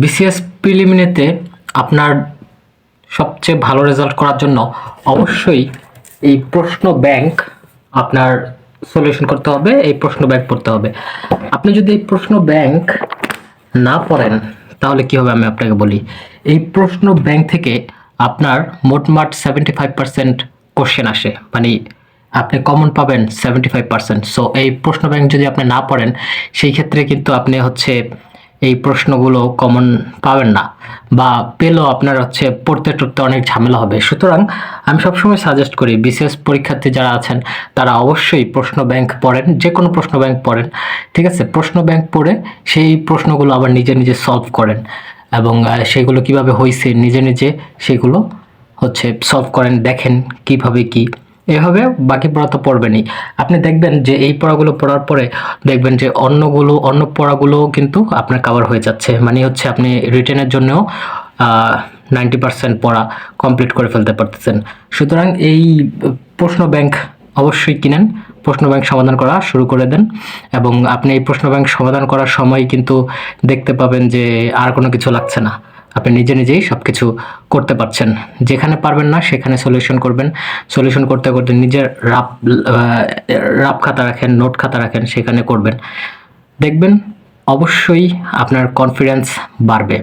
BCS প্রিলিমিনেতে আপনার সবচেয়ে ভালো রেজাল্ট করার জন্য অবশ্যই এই প্রশ্ন ব্যাংক আপনার সলিউশন করতে হবে, এই প্রশ্ন ব্যাংক পড়তে হবে। আপনি যদি এই প্রশ্ন ব্যাংক না পড়েন, তাহলে কি হবে আমি আপনাকে বলি। এই প্রশ্ন ব্যাংক থেকে আপনার মোটমাট সেভেন্টি ফাইভ পার্সেন্ট কোশ্চেন আসে মানে আপনি কমন পাবেন সেভেন্টি ফাইভ পার্সেন্ট সো এই প্রশ্ন ব্যাংক যদি আপনি না পড়েন, সেই ক্ষেত্রে কিন্তু আপনি হচ্ছে এই প্রশ্নগুলো কমন পাবেন না বা পেলেও আপনার হচ্ছে পড়তে টড়তে অনেক ঝামেলা হবে। সুতরাং আমি সবসময় সাজেস্ট করি বিশেষ পরীক্ষার্থী যারা আছেন, তারা অবশ্যই প্রশ্ন ব্যাংক পড়েন যে কোনো প্রশ্ন ব্যাংক পড়েন, ঠিক আছে? প্রশ্ন ব্যাংক পড়ে সেই প্রশ্নগুলো আবার নিজে নিজে সলভ করেন এবং সেগুলো কীভাবে হয়েছে নিজে নিজে সেগুলো হচ্ছে সলভ করেন, দেখেন কীভাবে কি এভাবে বাকি পড়া তো পড়বেনই আপনি দেখবেন যে এই পড়াগুলো পড়ার পরে দেখবেন যে অন্যগুলো, অন্য পড়াগুলো কিন্তু আপনার কাভার হয়ে যাচ্ছে। মানে হচ্ছে আপনি রিটেনের জন্যও নাইনটি পার্সেন্ট পড়া কমপ্লিট করে ফেলতে পারতেছেন। সুতরাং এই প্রশ্ন ব্যাংক অবশ্যই কিনেন। প্রশ্ন ব্যাংক সমাধান করা শুরু করে দেন এবং আপনি এই প্রশ্ন ব্যাংক সমাধান করার সময় কিন্তু দেখতে পাবেন যে আর কোনো কিছু লাগছে না। আপনি নিজে নিজেই সব কিছু করতে পারছেন। যেখানে পারবেন না, সেখানে সলিউশন করবেন। সলিউশন করতে করতে নিজের রাপ রাপ খাতা রাখেন নোট খাতা রাখেন, সেখানে করবেন। দেখবেন অবশ্যই আপনার কনফিডেন্স বাড়বে।